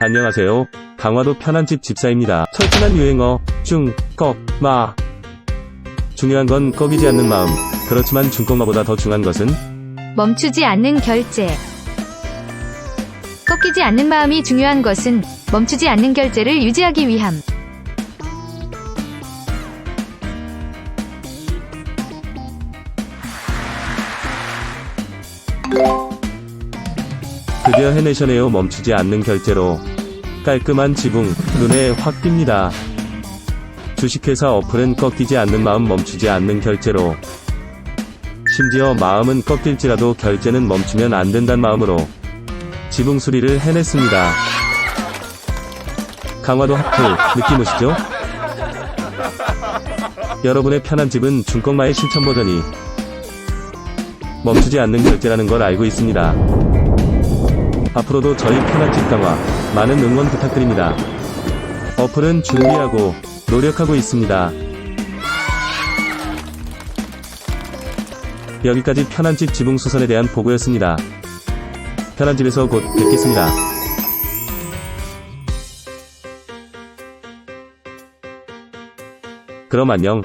안녕하세요. 강화도 편한집 집사입니다. 철저한 유행어, 중, 꺽, 마. 중요한 건 꺾이지 않는 마음. 그렇지만 중꺾마보다 더 중요한 것은 멈추지 않는 결제. 꺾이지 않는 마음이 중요한 것은 멈추지 않는 결제를 유지하기 위함. 드디어 해내셔네요. 멈추지 않는 결제로. 깔끔한 지붕, 눈에 확 띕니다. 주식회사 어플은 꺾이지 않는 마음 멈추지 않는 결제로. 심지어 마음은 꺾일지라도 결제는 멈추면 안 된다는 마음으로 지붕 수리를 해냈습니다. 강화도 하프, 느낌 오시죠? 여러분의 편한 집은 중꺾마의 실천 버전이 멈추지 않는 결제라는 걸 알고 있습니다. 앞으로도 저희 편한 집 강화 많은 응원 부탁드립니다. 어플은 준비하고 노력하고 있습니다. 여기까지 편한 집 지붕 수선에 대한 보고였습니다. 편한 집에서 곧 뵙겠습니다. 그럼 안녕.